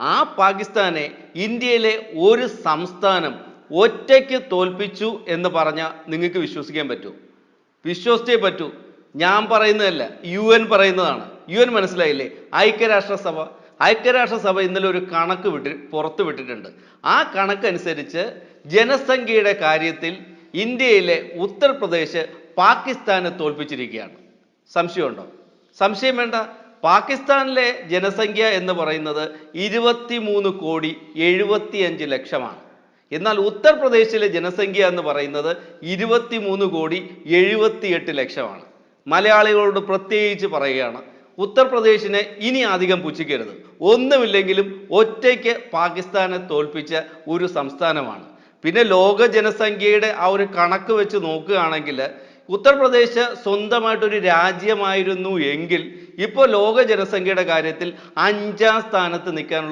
ആ പാകിസ്ഥാനെ ഇന്ത്യയിലെ ഒരു സംസ്ഥാനം ഒറ്റയ്ക്ക് തോൽപ്പിച്ചു എന്ന് പറഞ്ഞാൽ നിങ്ങൾക്ക് വിശ്വസിക്കാൻ പറ്റൂ. വിശ്വസിച്ചേ പറ്റൂ. ഞാൻ പറയുന്നതല്ല യു എൻ പറയുന്നതാണ്. യു എൻ മനസ്സിലായില്ലേ? ഐക്യരാഷ്ട്രസഭ ഐക്യരാഷ്ട്രസഭ ഇന്നലെ ഒരു കണക്ക് വിട്ടി പുറത്തു വിട്ടിട്ടുണ്ട്. ആ കണക്കനുസരിച്ച് ജനസംഖ്യയുടെ കാര്യത്തിൽ ഇന്ത്യയിലെ ഉത്തർപ്രദേശ് പാകിസ്ഥാനെ തോൽപ്പിച്ചിരിക്കുകയാണ്. സംശയമുണ്ടോ? സംശയം വേണ്ട. പാകിസ്ഥാനിലെ ജനസംഖ്യ എന്ന് പറയുന്നത് ഇരുപത്തി മൂന്ന് കോടി എഴുപത്തിയഞ്ച് ലക്ഷമാണ്. എന്നാൽ ഉത്തർപ്രദേശിലെ ജനസംഖ്യ എന്ന് പറയുന്നത് ഇരുപത്തി മൂന്ന് കോടി എഴുപത്തിയെട്ട് ലക്ഷമാണ്. മലയാളികളോട് പ്രത്യേകിച്ച് പറയുകയാണ് ഉത്തർപ്രദേശിനെ ഇനി അധികം പുച്ഛിക്കരുത്. ഒന്നുമില്ലെങ്കിലും ഒറ്റയ്ക്ക് പാകിസ്ഥാനെ തോൽപ്പിച്ച ഒരു സംസ്ഥാനമാണ്. പിന്നെ ലോക ജനസംഖ്യയുടെ ആ ഒരു കണക്ക് വെച്ച് നോക്കുകയാണെങ്കിൽ ഉത്തർപ്രദേശ് സ്വന്തമായിട്ടൊരു രാജ്യമായിരുന്നു എങ്കിൽ ഇപ്പോൾ ലോക ജനസംഖ്യയുടെ കാര്യത്തിൽ അഞ്ചാം സ്ഥാനത്ത് നിൽക്കാനുള്ള